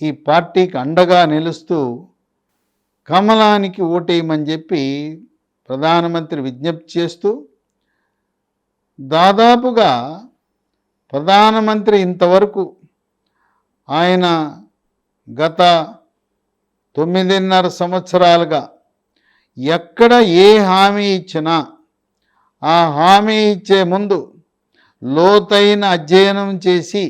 ఈ పార్టీకి అండగా నిలుస్తూ కమలానికి ఓటేయమని చెప్పి ప్రధానమంత్రి విజ్ఞప్తి చేస్తూ దాదాపుగా ప్రధానమంత్రి ఇంతవరకు ఆయన గత తొమ్మిదిన్నర సంవత్సరాలుగా ఎక్కడ ఏ హామీ ఇచ్చినా ఆ హామీ ఇచ్చే ముందు లోతైన అధ్యయనం చేసి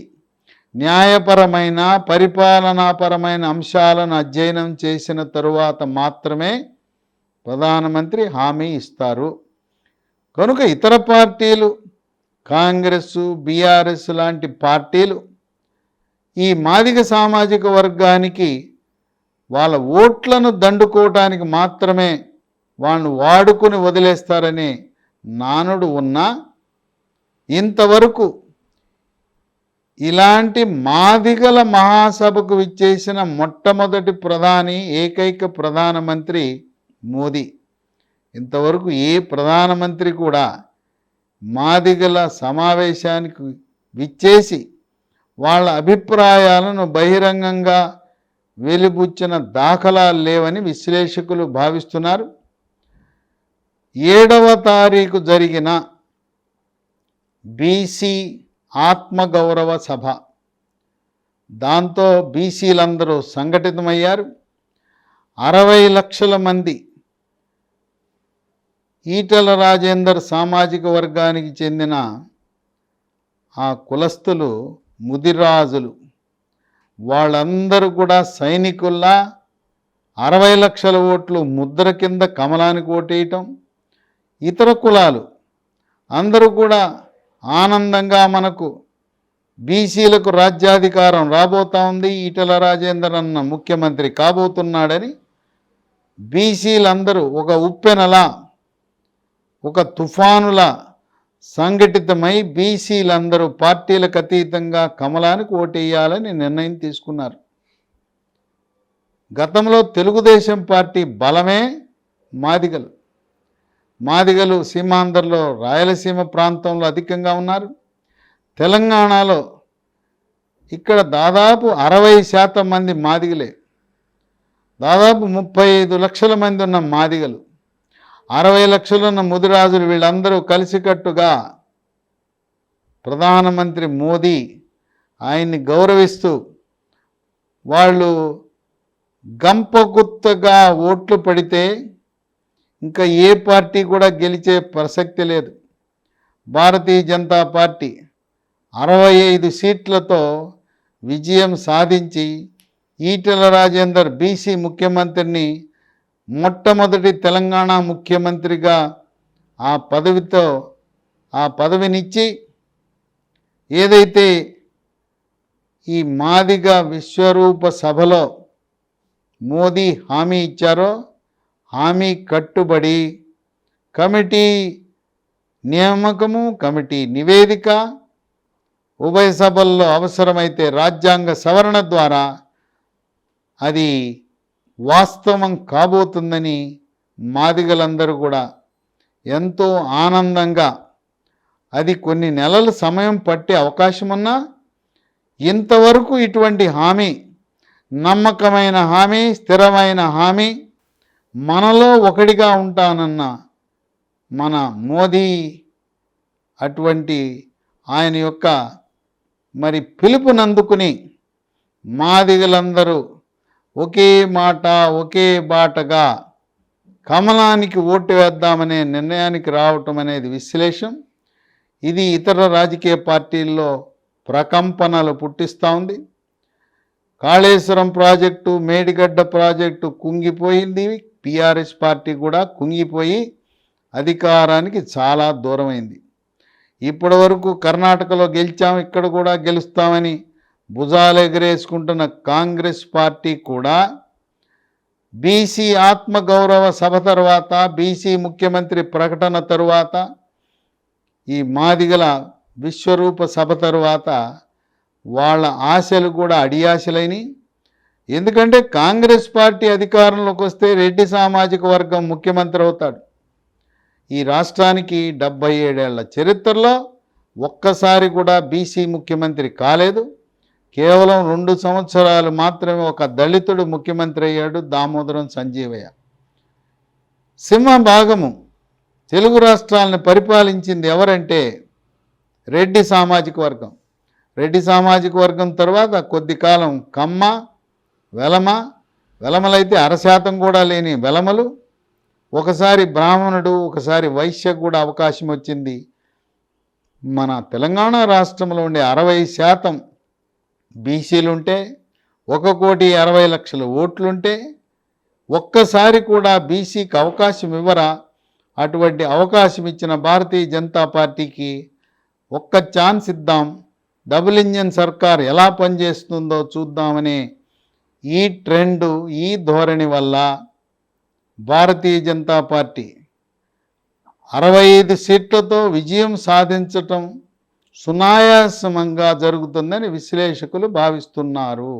న్యాయపరమైన పరిపాలనాపరమైన అంశాలను అధ్యయనం చేసిన తరువాత మాత్రమే ప్రధానమంత్రి హామీ ఇస్తారు. కనుక ఇతర పార్టీలు కాంగ్రెస్ బీఆర్ఎస్ లాంటి పార్టీలు ఈ మాదిగ సామాజిక వర్గానికి వాళ్ళ ఓట్లను దండుకోవటానికి మాత్రమే వాళ్ళను వాడుకుని వదిలేస్తారని నానుడు ఉన్నా ఇంతవరకు ఇలాంటి మాదిగల మహాసభకు విచ్చేసిన మొట్టమొదటి ప్రధాని ఏకైక ప్రధానమంత్రి మోదీ. ఇంతవరకు ఏ ప్రధానమంత్రి కూడా మాదిగల సమావేశానికి విచ్చేసి వాళ్ళ అభిప్రాయాలను బహిరంగంగా వెలిబుచ్చిన దాఖలాలు లేవని విశ్లేషకులు భావిస్తున్నారు. ఏడవ తారీఖు జరిగిన బీసీ ఆత్మగౌరవ సభ. దాంతో బీసీలందరూ సంఘటితమయ్యారు. అరవై లక్షల మంది ఈటల రాజేందర్ సామాజిక వర్గానికి చెందిన ఆ కులస్తులు ముదిరాజులు. వాళ్ళందరూ కూడా సైనికుల్లా అరవై లక్షల ఓట్లు ముద్ర కింద కమలానికి ఓటేయటం. ఇతర కులాలు అందరూ కూడా ఆనందంగా మనకు బీసీలకు రాజ్యాధికారం రాబోతా ఉంది. ఈటల రాజేందర్ అన్న ముఖ్యమంత్రి కాబోతున్నాడని బీసీలందరూ ఒక ఉప్పెనలా ఒక తుఫానులా సంఘటితమై బీసీలందరూ పార్టీలకు అతీతంగా కమలానికి ఓటేయాలని నిర్ణయం తీసుకున్నారు. గతంలో తెలుగుదేశం పార్టీ బలమే మాదిగలు. మాదిగలు సీమాంధ్రలో రాయలసీమ ప్రాంతంలో అధికంగా ఉన్నారు. తెలంగాణలో ఇక్కడ దాదాపు అరవై శాతం మంది మాదిగలే. దాదాపు ముప్పై ఐదు లక్షల మంది ఉన్న మాదిగలు. అరవై లక్షలున్న ముదిరాజులు వీళ్ళందరూ కలిసికట్టుగా ప్రధానమంత్రి మోదీ ఆయన్ని గౌరవిస్తూ వాళ్ళు గంపగుత్తగా ఓట్లు పడితే ఇంకా ఏ పార్టీ కూడా గెలిచే ప్రసక్తి లేదు. భారతీయ జనతా పార్టీ అరవై ఐదు సీట్లతో విజయం సాధించి ఈటెల రాజేందర్ బీసీ ముఖ్యమంత్రిని మొట్టమొదటి తెలంగాణ ముఖ్యమంత్రిగా ఆ పదవితో ఆ పదవినిచ్చి ఏదైతే ఈ మాదిగ విశ్వరూప సభలో మోదీ హామీ ఇచ్చారో హామీ కట్టుబడి కమిటీ నియామకము కమిటీ నివేదిక ఉభయ సభల్లో అవసరమైతే రాజ్యాంగ సవరణ ద్వారా అది వాస్తవం కాబోతుందని మాదిగలందరూ కూడా ఎంతో ఆనందంగా అది కొన్ని నెలల సమయం పట్టే అవకాశం ఉన్నా ఇంతవరకు ఇటువంటి హామీ నమ్మకమైన హామీ స్థిరమైన హామీ మనలో ఒకటిగా ఉంటానన్న మన మోదీ అటువంటి ఆయన యొక్క మరి పిలుపునందుకుని మాదిగలందరూ ఒకే మాట ఒకే బాటగా కమలానికి ఓటు వేద్దామనే నిర్ణయానికి రావటం అనేది విశ్లేషం. ఇది ఇతర రాజకీయ పార్టీల్లో ప్రకంపనలు పుట్టిస్తూ ఉంది. కాళేశ్వరం ప్రాజెక్టు మేడిగడ్డ ప్రాజెక్టు కుంగిపోయింది. టీఆర్ఎస్ పార్టీ కూడా కుంగిపోయి అధికారానికి చాలా దూరమైంది. ఇప్పటి వరకు కర్ణాటకలో గెలిచాం ఇక్కడ కూడా గెలుస్తామని భుజాలు ఎగరేసుకుంటున్న కాంగ్రెస్ పార్టీ కూడా బీసీ ఆత్మగౌరవ సభ తర్వాత బీసీ ముఖ్యమంత్రి ప్రకటన తరువాత ఈ మాదిగల విశ్వరూప సభ తరువాత వాళ్ళ ఆశలు కూడా అడియాశలైనవి ఎందుకంటే కాంగ్రెస్ పార్టీ అధికారంలోకి వస్తే రెడ్డి సామాజిక వర్గం ముఖ్యమంత్రి అవుతాడు. ఈ రాష్ట్రానికి డెబ్భై ఏడేళ్ళ చరిత్రలో ఒక్కసారి కూడా బీసీ ముఖ్యమంత్రి కాలేదు. కేవలం రెండు సంవత్సరాలు మాత్రమే ఒక దళితుడు ముఖ్యమంత్రి అయ్యాడు దామోదరం సంజీవయ్య. సింహ భాగము తెలుగు రాష్ట్రాలను పరిపాలించింది ఎవరంటే రెడ్డి సామాజిక వర్గం. రెడ్డి సామాజిక వర్గం తర్వాత కొద్ది కాలం కమ్మ వెలమ వెలమలైతే అరశాతం కూడా లేని వెలమలు. ఒకసారి బ్రాహ్మణుడు ఒకసారి వైశ్యకు కూడా అవకాశం వచ్చింది. మన తెలంగాణ రాష్ట్రంలో ఉండే అరవై శాతం బీసీలుంటే ఒక కోటి అరవై లక్షల ఓట్లుంటే ఒక్కసారి కూడా బీసీకి అవకాశం ఇవ్వరా? అటువంటి అవకాశం ఇచ్చిన భారతీయ జనతా పార్టీకి ఒక్క ఛాన్స్ ఇద్దాం. డబుల్ ఇంజన్ సర్కార్ ఎలా పనిచేస్తుందో చూద్దామనే ఈ ట్రెండ్ ఈ ధోరణి వల్ల భారతీయ జనతా పార్టీ అరవై ఐదు సీట్లతో విజయం సాధించటం సునాయాసమంగా జరుగుతుందని విశ్లేషకులు భావిస్తున్నారు.